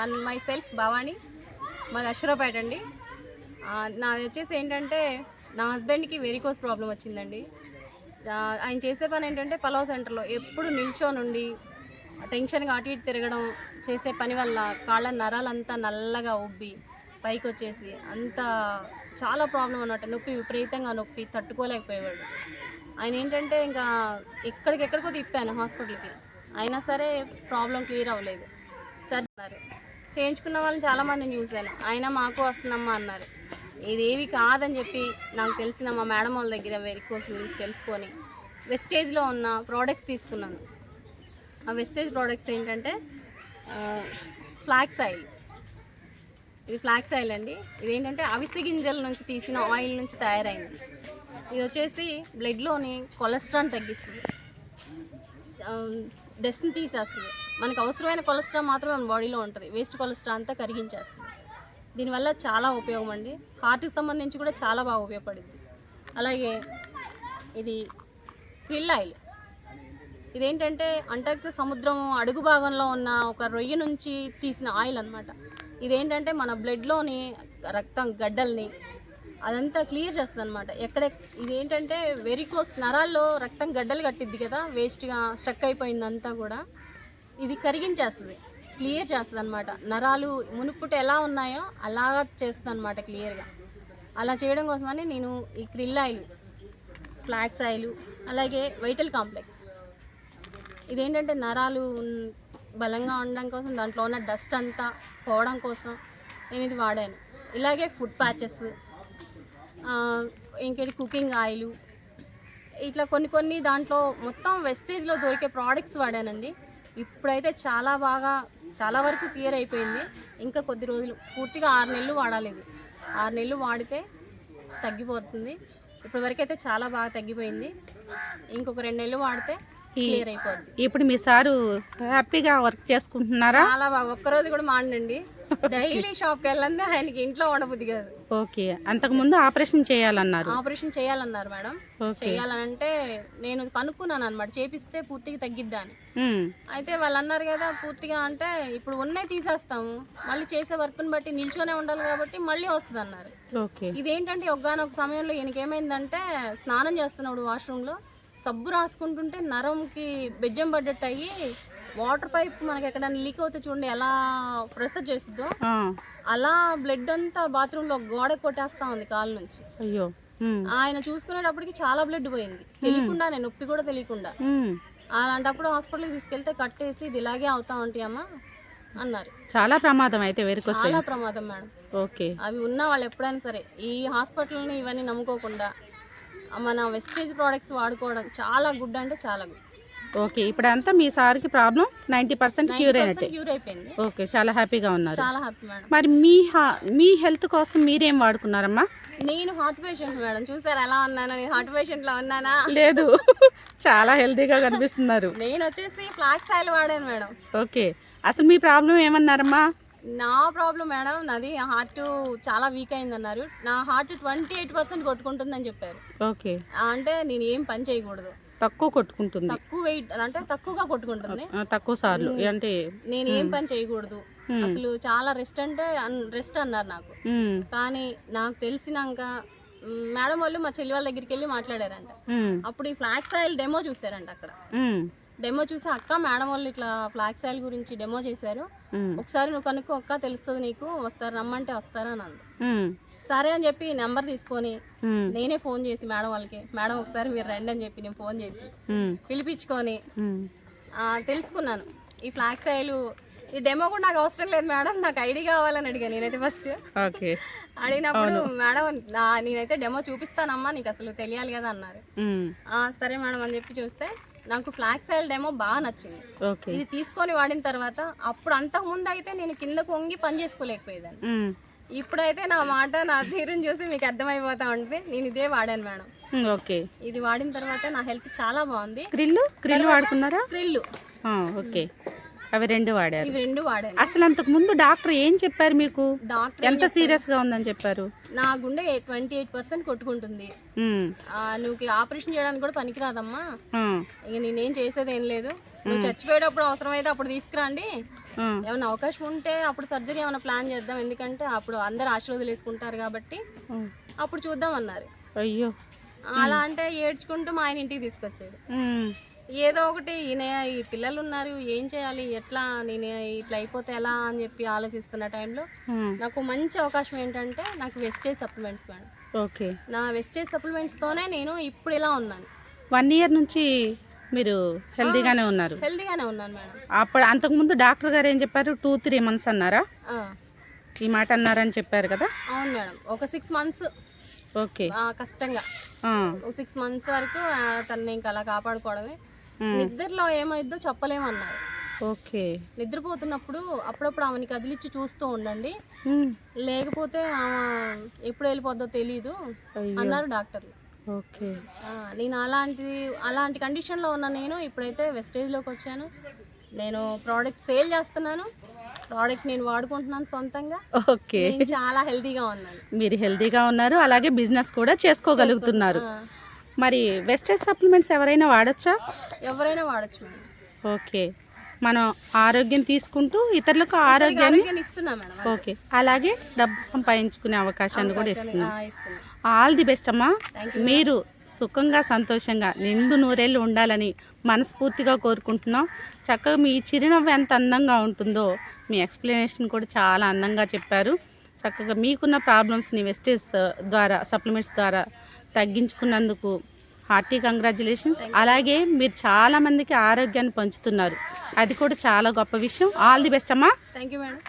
One my self Bhavani. మాది అశ్వరాపేట అండి. నాది వచ్చేసి ఏంటంటే నా హస్బెండ్కి వెరికోస్ ప్రాబ్లం వచ్చిందండి. ఆయన చేసే పని ఏంటంటే పలావ్ సెంటర్లో ఎప్పుడు నిల్చోనుండి టెన్షన్గా అటు ఇటు తిరగడం చేసే పని వల్ల కాళ్ళ నరాలంతా నల్లగా ఉబ్బి పైకి వచ్చేసి అంత చాలా ప్రాబ్లం అన్నమాట. నొప్పి విపరీతంగా నొప్పి తట్టుకోలేకపోయేవాడు. ఆయన ఏంటంటే ఇంకా ఎక్కడికెక్కడికో తిప్పాను హాస్పిటల్కి. అయినా సరే ప్రాబ్లం క్లియర్ అవ్వలేదు. సరే. చేయించుకున్న వాళ్ళని చాలామందిని చూశాను. అయినా మాకు వస్తుందమ్మా అన్నారు. ఇదేవి కాదని చెప్పి నాకు తెలిసిన మా మేడం వాళ్ళ దగ్గర వెరికోస్ గురించి తెలుసుకొని వెస్టేజ్లో ఉన్న ప్రోడక్ట్స్ తీసుకున్నాను. ఆ వెస్టేజ్ ప్రోడక్ట్స్ ఏంటంటే ఫ్లాక్స్ ఆయిల్. ఇది ఫ్లాక్స్ ఆయిల్ అండి. ఇదేంటంటే అవిసె గింజల నుంచి తీసిన ఆయిల్ నుంచి తయారైంది. ఇది వచ్చేసి బ్లడ్లోని కొలెస్ట్రాల్ తగ్గిస్తుంది. డస్ట్ని తీసేస్తుంది. మనకు అవసరమైన కొలెస్ట్రాల్ మాత్రం మన బాడీలో ఉంటుంది. వేస్ట్ కొలెస్ట్రాల్ అంతా కరిగించేస్తుంది. దీనివల్ల చాలా ఉపయోగం అండి. హార్ట్కి సంబంధించి కూడా చాలా బాగా ఉపయోగపడింది అలాగే ఇది క్రిల్ ఆయిల్. ఇదేంటంటే అంటార్కిటిక్ సముద్రం అడుగు భాగంలో ఉన్న ఒక రొయ్య నుంచి తీసిన ఆయిల్ అనమాట ఇదేంటంటే మన బ్లడ్లోని రక్తం గడ్డల్ని అదంతా క్లియర్ చేస్తుంది అనమాట ఎక్కడ ఇదేంటంటే వెరికోస్ నరాల్లో రక్తం గడ్డలు కట్టిద్ది కదా వేస్ట్గా స్ట్రక్ అయిపోయిందంతా కూడా ఇది కరిగించేస్తుంది క్లియర్ చేస్తుంది అనమాట నరాలు మునుపుట ఎలా ఉన్నాయో అలాగా చేస్తుంది అనమాట క్లియర్గా. అలా చేయడం కోసమని నేను ఈ క్రిల్ ఆయిల్ ఫ్లాక్స్ ఆయిల్ అలాగే వైటల్ కాంప్లెక్స్. ఇదేంటంటే నరాలు బలంగా ఉండడం కోసం దాంట్లో ఉన్న డస్ట్ అంతా పోవడం కోసం నేను ఇది వాడాను. ఇలాగే ఫుడ్ ప్యాచెస్ ఇంకేంటి కుకింగ్ ఆయిల్ ఇట్లా కొన్ని కొన్ని దాంట్లో మొత్తం వెస్టేజ్లో దొరికే ప్రోడక్ట్స్ వాడానండి. ఇప్పుడైతే చాలా బాగా చాలా వరకు క్లియర్ అయిపోయింది. ఇంకా కొద్ది రోజులు పూర్తిగా ఆరు నెలలు వాడాలి ఇది. ఆరు నెలలు వాడితే తగ్గిపోతుంది. ఇప్పటివరకైతే అయితే చాలా బాగా తగ్గిపోయింది. ఇంకొక రెండు నెలలు వాడితే క్లియర్ అయిపోద్ది. ఇప్పుడు మీ సారు హ్యాపీగా వర్క్ చేసుకుంటున్నారా? చాలా బాగా. ఒక్కరోజు కూడా మాండండి డైలీ షాప్కి వెళ్ళందే ఆయనకి ఇంట్లో ఉండబుద్ధి కాదు. ఓకే. అంతకుముందు ఆపరేషన్ చేయాలన్నారు. ఆపరేషన్ చేయాలన్నారు మేడం. చేయాలనంటే నేను కనుక్కున్నాను అనమాట చేపిస్తే పూర్తిగా తగ్గిద్దా అని. ఉమ్, అయితే వాళ్ళు అన్నారు కదా పూర్తిగా అంటే ఇప్పుడు ఉన్నాయి తీసేస్తాము. మళ్ళీ చేసే వర్క్ని బట్టి నిల్చొనే ఉండాలి కాబట్టి మళ్ళీ వస్తుంది అన్నారు ఇదేంటంటే ఒక్కనొక సమయంలో ఈయనకి ఏమైందంటే స్నానం చేస్తున్నాడు వాష్రూమ్లో. సబ్బు రాసుకుంటుంటే నరంకి బెజ్జం పడ్డట్టు అయ్యి వాటర్ పైప్ మనకి ఎక్కడైనా లీక్ అవుతే చూడండి ఎలా ప్రెషర్ చేస్తుందో అలా బ్లడ్ అంతా బాత్రూంలో గోడ కొట్టేస్తా ఉంది కాలు నుంచి. అయ్యో. ఆయన చూసుకునేటప్పటికి చాలా బ్లడ్ పోయింది. తెలియకుండా నేను నొప్పి కూడా తెలియకుండా. అలాంటప్పుడు హాస్పిటల్కి తీసుకెళ్తే కట్టేసి ఇది ఇలాగే అవుతా ఉంటాయి అమ్మా అన్నారు. చాలా ప్రమాదం అయితే వెరికోస్ చాలా ప్రమాదం మేడం. ఓకే. అవి ఉన్న వాళ్ళు ఎప్పుడైనా సరే ఈ హాస్పిటల్ని ఇవన్నీ నమ్ముకోకుండా మన వెస్టేజ్ ప్రోడక్ట్స్ వాడుకోవడం చాలా గుడ్ అంటే చాలా గుడ్ ఓకే ఇప్పుడంతా మీ సార్కి ప్రాబ్లం నైంటీ పర్సెంట్ క్యూర్ అయినట్టే. క్యూర్ అయిపోయింది. ఓకే చాలా హ్యాపీగా ఉన్నారు. చాలా హ్యాపీ మేడం మరి మీ మీ హెల్త్ కోసం మీరేం వాడుకున్నారమ్మా? నేను హార్ట్ పేషెంట్ మేడం చూసారు ఎలా ఉన్నాను? నేను హార్ట్ పేషెంట్లో ఉన్నానా? లేదు. చాలా హెల్తీగా కనిపిస్తున్నారు. నేను వచ్చేసి ఫ్లాక్స్ ఆయిల్ వాడాను మేడం ఓకే అసలు మీ ప్రాబ్లం ఏమన్నారమ్మా? నా ప్రాబ్లం మేడం నాది హార్ట్ చాలా వీక్ అయింది అన్నారు నా హార్ట్ ట్వంటీ ఎయిట్ పర్సెంట్ కొట్టుకుంటుందని చెప్పారు. ఓకే. అంటే నేను ఏం పని చేయకూడదు. తక్కువ కొట్టుకుంటుంది. తక్కువ వెయిట్ అంటే తక్కువగా కొట్టుకుంటుంది. తక్కువ సార్లు అంటే నేను ఏం పని చేయకూడదు. అసలు చాలా రెస్ట్ అంటే రెస్ట్ అన్నారు నాకు. కానీ నాకు తెలిసినాక మేడం వాళ్ళు మా చెల్లి వాళ్ళ దగ్గరికి వెళ్ళి మాట్లాడారంట. అప్పుడు ఈ ఫ్లాక్స్ ఆయిల్ డెమో చూసారంట అక్కడ. డెమో చూసి అక్క మేడం వాళ్ళు ఇట్లా ఫ్లాక్స్ ఆయిల్ గురించి డెమో చేశారు. ఒకసారి నువ్వు కనుక్కో అక్క తెలుస్తుంది నీకు వస్తారు రమ్మంటే వస్తారా అని అంది. సరే అని చెప్పి నెంబర్ తీసుకొని నేనే ఫోన్ చేసి మేడం వాళ్ళకి మేడం ఒకసారి మీరు రండి అని చెప్పి నేను ఫోన్ చేసి పిలిపించుకొని తెలుసుకున్నాను. ఈ ఫ్లాక్స్ ఆయిల్ ఈ డెమో కూడా నాకు అవసరం లేదు మేడం నాకు ఐడి కావాలని అడిగాను నేనైతే ఫస్ట్ అడిగినప్పుడు మేడం నేనైతే డెమో చూపిస్తానమ్మా నీకు అసలు తెలియాలి కదా అన్నారు. సరే మేడం అని చెప్పి చూస్తే నాకు ఫ్లాక్స్ ఆయిల్ డెమో బాగా నచ్చింది. ఓకే ఇది తీసుకొని వాడిన తర్వాత అప్పుడు అంతకు ముందు అయితే నేను కిందకు వంగి పని చేసుకోలేకపోయేదాన్ని. ఉమ్, ఇప్పుడైతే నా మాట నా తీరుని చూసి మీకు అర్థమైపోతా ఉంటుంది నేను ఇదే వాడాను మేడం. ఓకే ఇది వాడిన తర్వాత నా హెల్త్ చాలా బాగుంది. గ్రిల్లు గ్రిల్ వాడుకున్నారా? థ్రిల్లు ఆ, ఓకే అవి రెండు వాడారు. రెండు వాడాను. అసలు అంతకు ముందు డాక్టర్ ఏం చెప్పారు మీకు? డాక్టర్ ఎంత సీరియస్గా ఉందని చెప్పారు? నా గుండె ట్వంటీ ఎయిట్ పర్సెంట్ కొట్టుకుంటుంది. నువ్వు ఆపరేషన్ చేయడానికి కూడా పనికిరాదమ్మా. ఇక నేనేం చేసేది ఏం లేదు. నువ్వు చచ్చిపోయేటప్పుడు అవసరమైతే అప్పుడు తీసుకురండి. ఏమైనా అవకాశం ఉంటే అప్పుడు సర్జరీ ఏమైనా ప్లాన్ చేద్దాం. ఎందుకంటే అప్పుడు అందరు ఆశీర్వాదాలు వేసుకుంటారు కాబట్టి. అప్పుడు చూద్దాం అన్నారు. అయ్యో. అలా అంటే ఏడ్చుకుంటూ మా ఆయన ఇంటికి తీసుకొచ్చాడు. ఉమ్, ఏదో ఒకటి ఈయన ఈ పిల్లలు ఉన్నారు ఏం చేయాలి ఎట్లా నేను ఇట్లా అయిపోతే ఎలా అని చెప్పి ఆలోచిస్తున్న టైంలో నాకు మంచి అవకాశం ఏంటంటే నాకు వెస్టేజ్ సప్లిమెంట్స్ మేడం. ఓకే. నా వెస్టేజ్ సప్లిమెంట్స్తోనే నేను ఇప్పుడు ఇలా ఉన్నాను. వన్ ఇయర్ నుంచి మీరు హెల్తీగానే ఉన్నారు. హెల్తీగానే ఉన్నాను మేడం. అప్పుడు అంతకుముందు డాక్టర్ గారు ఏం చెప్పారు? టూ త్రీ మంత్స్ అన్నారా? ఈ మాట అన్నారని చెప్పారు కదా? అవును మేడం. ఒక సిక్స్ మంత్స్ ఓకే. కష్టంగా. సిక్స్ మంత్స్ వరకు తనని ఇంకా అలా కాపాడుకోవడమే. నిద్రలో ఏమైద్దో చెప్పలేమన్నారు. ఓకే. నిద్రపోతున్నప్పుడు అప్పుడప్పుడు ఆమెని కదిలిచ్చి చూస్తూ ఉండండి. లేకపోతే ఆమె ఎప్పుడు వెళ్ళిపోద్దో తెలీదు అయ్యో. అన్నారు డాక్టర్లు. ఓకే. నేను అలాంటి అలాంటి కండిషన్లో ఉన్న నేను ఇప్పుడైతే వెస్టేజ్లోకి వచ్చాను. నేను ప్రోడక్ట్ సేల్ చేస్తున్నాను. ప్రోడక్ట్ నేను వాడుకుంటున్నాను సొంతంగా. ఓకే. చాలా హెల్తీగా ఉన్నాను. మీరు హెల్తీగా ఉన్నారు అలాగే బిజినెస్ కూడా చేసుకోగలుగుతున్నారు. మరి వెస్టేజ్ సప్లిమెంట్స్ ఎవరైనా వాడచ్చా? ఎవరైనా వాడచ్చు మేడం. ఓకే. మనం ఆరోగ్యం తీసుకుంటూ ఇతరులకు ఆరోగ్యాన్ని ఆరోగ్యాన్ని ఇస్తున్నా మేడం ఓకే. అలాగే డబ్బు సంపాదించుకునే అవకాశాన్ని కూడా ఇస్తున్నా. ఆల్ ది బెస్ట్ అమ్మా. మీరు సుఖంగా సంతోషంగా నిండు నూరేళ్ళు ఉండాలని మనస్ఫూర్తిగా కోరుకుంటున్నాం. చక్కగా మీ చిరునవ్వు ఎంత అందంగా ఉంటుందో మీ ఎక్స్ప్లెనేషన్ కూడా చాలా అందంగా చెప్పారు. చక్కగా మీకున్న ప్రాబ్లమ్స్ని వెస్టేజ్ ద్వారా సప్లిమెంట్స్ ద్వారా తగ్గించుకున్నందుకు హార్టీ కంగ్రాచులేషన్స్. అలాగే మీరు చాలా మందికి ఆరోగ్యాన్ని పంచుతున్నారు. అది కూడా చాలా గొప్ప విషయం. ఆల్ ది బెస్ట్ అమ్మా. Thank you madam